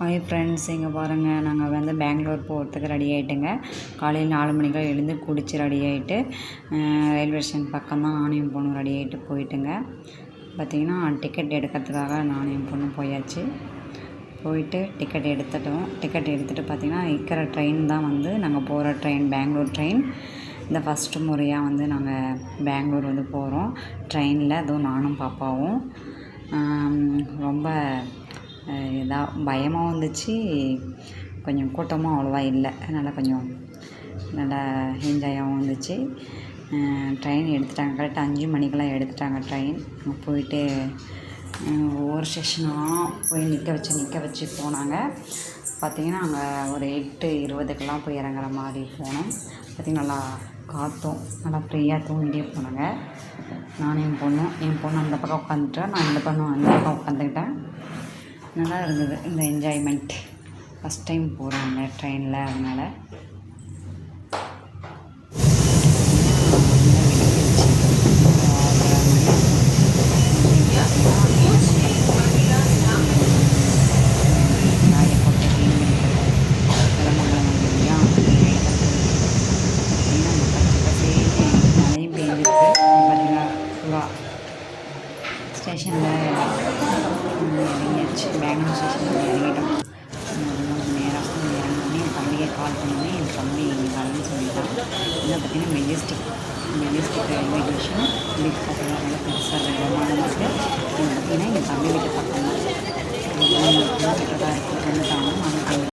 Hi friends இங்கே பாருங்கள் நாங்கள் வந்து பெங்களூர் போகிறதுக்கு ரெடி ஆகிட்டுங்க காலையில் நாலு மணிக்கெலாம் எழுந்து குளித்து ரெடி ஆகிட்டு ரயில்வே ஸ்டேஷன் பக்கம் தான் நானும் என் பொண்ணும் ரெடி ஆகிட்டு போயிட்டுங்க. பார்த்திங்கன்னா டிக்கெட் எடுக்கிறதுக்காக நானும் என் பொண்ணும் போயாச்சு. போயிட்டு டிக்கெட் எடுத்துட்டோம். டிக்கெட் எடுத்துகிட்டு பார்த்திங்கன்னா இருக்கிற ட்ரெயின் தான் வந்து நாங்கள் போகிற ட்ரெயின் பெங்களூர் ட்ரெயின் இந்த ஃபஸ்ட்டு முறையாக வந்து நாங்கள் பெங்களூர் வந்து போகிறோம் ட்ரெயினில் அதுவும் நானும் பாப்பாவும். ரொம்ப இதாக பயமாகவும் இருந்துச்சு கொஞ்சம் கூட்டமும் அவ்வளோவா இல்லை. அதனால் கொஞ்சம் நல்லா என்ஜாயாகவும் இருந்துச்சு ட்ரெயின் எடுத்துட்டாங்க. கரெக்டாக அஞ்சு மணிக்கெல்லாம் எடுத்துட்டாங்க ட்ரெயின் போயிட்டு ஒவ்வொரு ஸ்டேஷனாக போய் நிற்க வச்சு நிற்க வச்சு போனாங்க. பார்த்திங்கன்னா அங்கே ஒரு எட்டு இருபதுக்கெல்லாம் போய் இறங்குற மாதிரி போனோம். பார்த்திங்கன்னா நல்லா காற்றும் நல்லா ஃப்ரீயாக தூங்கிட்டே போனாங்க. நானும் என் பொண்ணும் என் பொண்ணு அந்த பக்கம் உட்காந்துட்டேன் நான் இந்த பொண்ணும் அந்த பக்கம் உட்காந்துக்கிட்டேன். நல்லா இருந்தது இந்த என்ஜாய்மெண்ட் ஃபஸ்ட் டைம் போகிறாங்க ட்ரெயினில் அதனால். ஸ்டேஷனில் இறங்கியாச்சு பெங்களூர் ஸ்டேஷனில் இறங்கிட்டோம் ஒரு மூணு நேரம் இறங்கி என் தம்பியை கால் பண்ணி என் தம்பி இங்கே வரணும்னு சொல்லிட்டான். இதில் பார்த்தீங்கன்னா மெஜஸ்டிக் மெஜஸ்டிக் ரயில்வே ஸ்டேஷன் வீட்டு பக்கத்தில் நல்லா பெருசாக பிரமாண்டமாக இருக்குது இது பார்த்தீங்கன்னா என் தம்பி வீட்டு பக்கம் தான். ஒரு இருக்குது